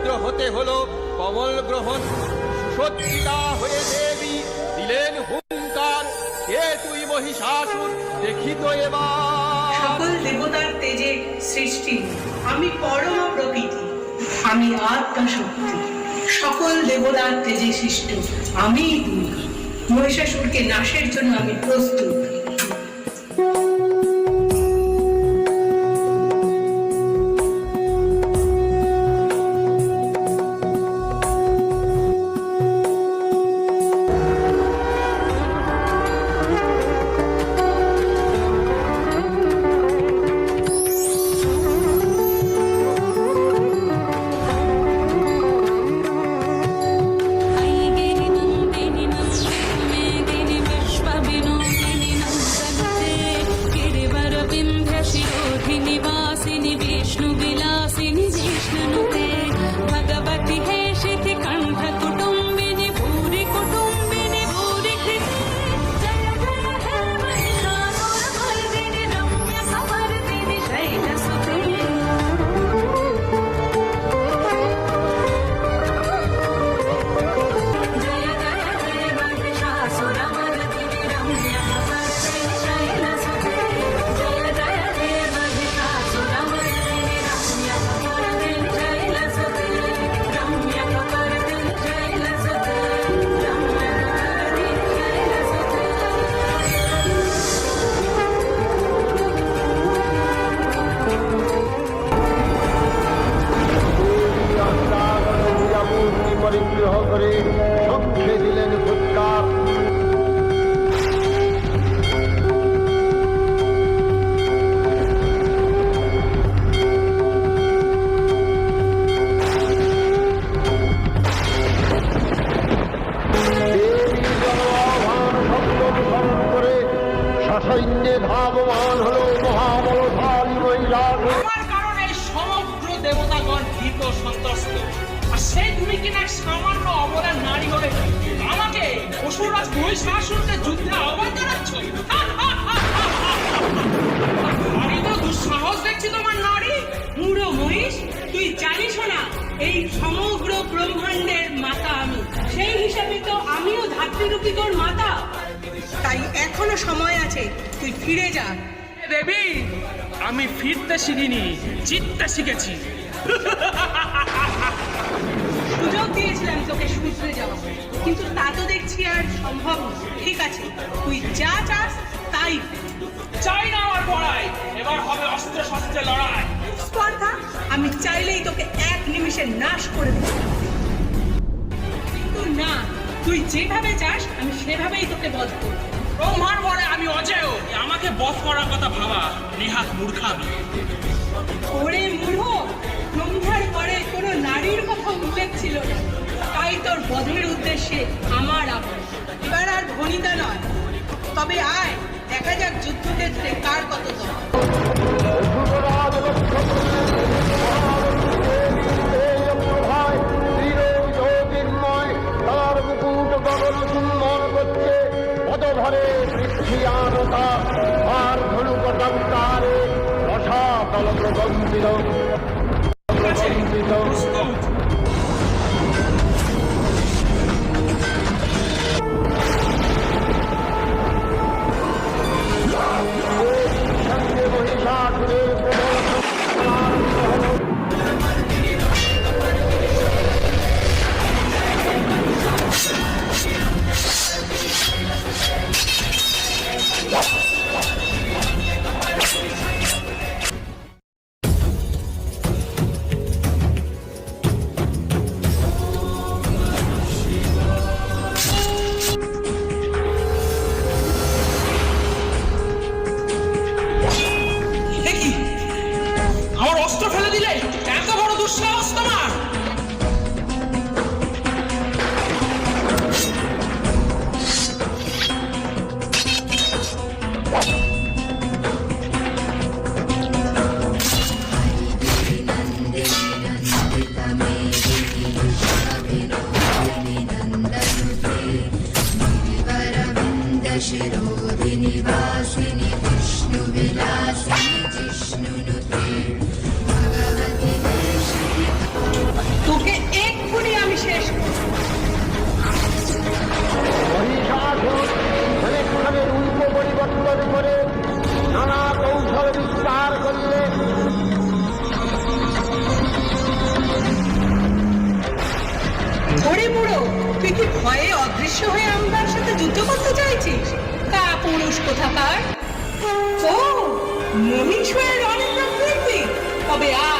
সমুদ্র হতে হলো কমল গ্রহণ। সত্যিতা হয়ে দেবী দিলেন হুঙ্কার কে তুই মহিষাসুর দেখিত এবার। দেবতার তেজে সৃষ্টি, আমি পরম প্রকৃতি, আমি আত্মা শক্তি সকল দেবতার তেজে সৃষ্ট আমি দুর্গা মহিষাসুরকে নাশের জন্য আমি প্রস্তুত। পরিগ্রহ করে চক্ষে দিলেন ফুৎকার অসুররাজ মহিষাসুরকে যুদ্ধে আহ্বান জানাচ্ছ? তো দুঃসাহস দেখছি তোমার নারী। মুড়ো মহিষ তুই জানিস না এই সমগ্র ব্রহ্মাণ্ডের মাতা আমি। সেই হিসাবে তো আমিও ধাত্রীরূপী তোর মাতা। তাই এখনও সময় আছে তুই ফিরে যা। দেবী আমি ফিরতে শিখিনি জিততে শিখেছি। সুযোগ দিয়েছিলাম তোকে শুধরে যাওয়া কিন্তু তা তো দেখছি আর সম্ভব ঠিক আছে তুই যা চাস তাই চাই না আমার পড়াই এবার হবে অস্ত্র শস্ত্রে লড়াই। স্পর্ধা আমি চাইলেই তোকে এক নিমিষে নাশ করে দেব কিন্তু না তুই যেভাবে চাস আমি সেভাবেই তোকে বধ করব। ব্রহ্মার পরে আমি অজেয়। আমাকে বধ করার কথা ভাবা নেহাত মূর্খামি ওরে মূঢ় ব্রহ্মার পরে কোনো নারীর কথা উল্লেখ ছিল না। তোর বধের উদ্দেশ্যে আমার আহ্বান এবার আর ভনিতা নয়, তবে আয়, দেখা যাক যুদ্ধক্ষেত্রে কার কত প্রভায় জ্যোতির্ময় তার মুকুট ভয়ে অদৃশ্য হয়ে আমার সাথে যুদ্ধ করতে চাইছিস তা পুরুষ কোথাকার? ও মহিষ হয়ে রণের তবে আয়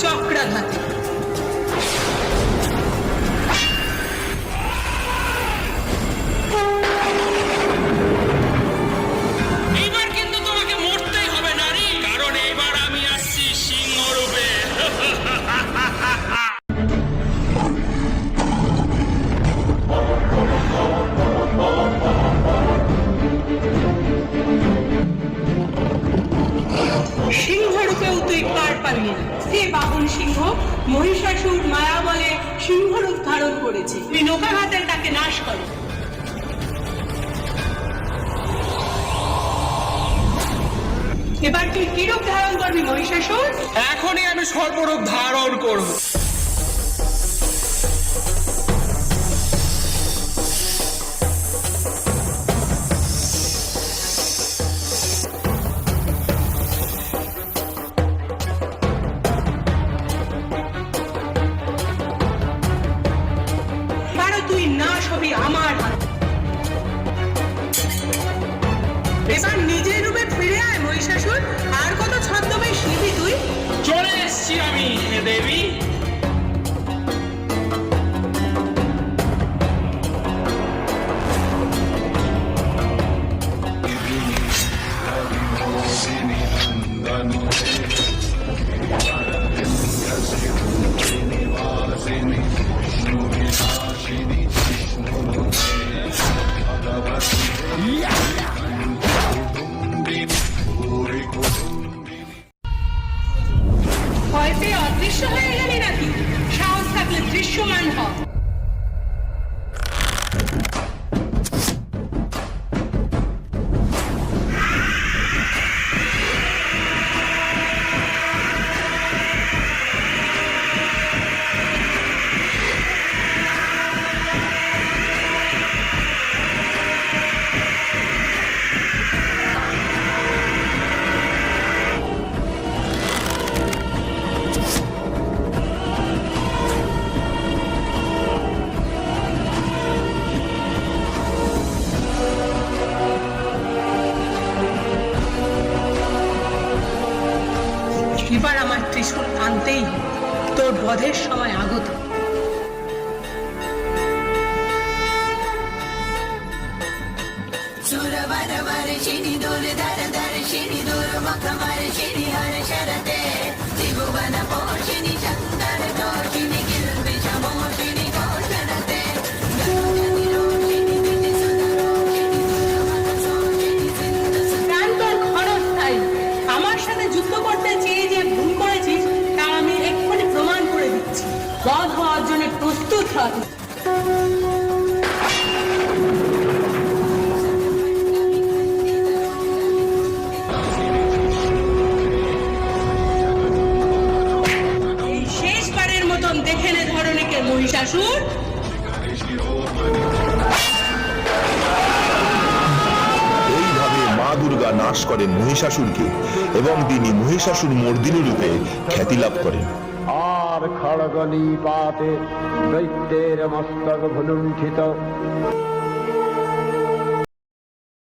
চক্রাঘাতে সিংহ রূপেও তুই পার পারলি হে বাহন সিংহ মহিষাসুর মায়া বলে সিংহ রূপ ধারণ করেছে। তুই নৌকাঘাতের তাকে নাশ কর। এবার তুই কিরূপ ধারণ করবি মহিষাসুর? এখনই আমি সর্বরূপ ধারণ করব। এবার নিজের রূপে ফিরে আয় মহিষাসুর। আর কত ছদ্মবেশ নিবি তুই? চলে এসছি আমি হে দেবী। ভয় شما اعلامی ندید شانس قبل دیش شما انها জানতেই তোর বধের সময় আগত। সুর বার বার শিনি দোল দার দার শিনি দোল মখ মার শিনি হারে শরতে মহিষাসুর। এইভাবে মা দুর্গা নাশ করেন মহিষাসুরকে এবং তিনি মহিষাসুর মর্দিনী রূপে খ্যাতি লাভ করেন। আর খড়গ নিপাতে দৈত্যের মস্তক ভুলুণ্ঠিত।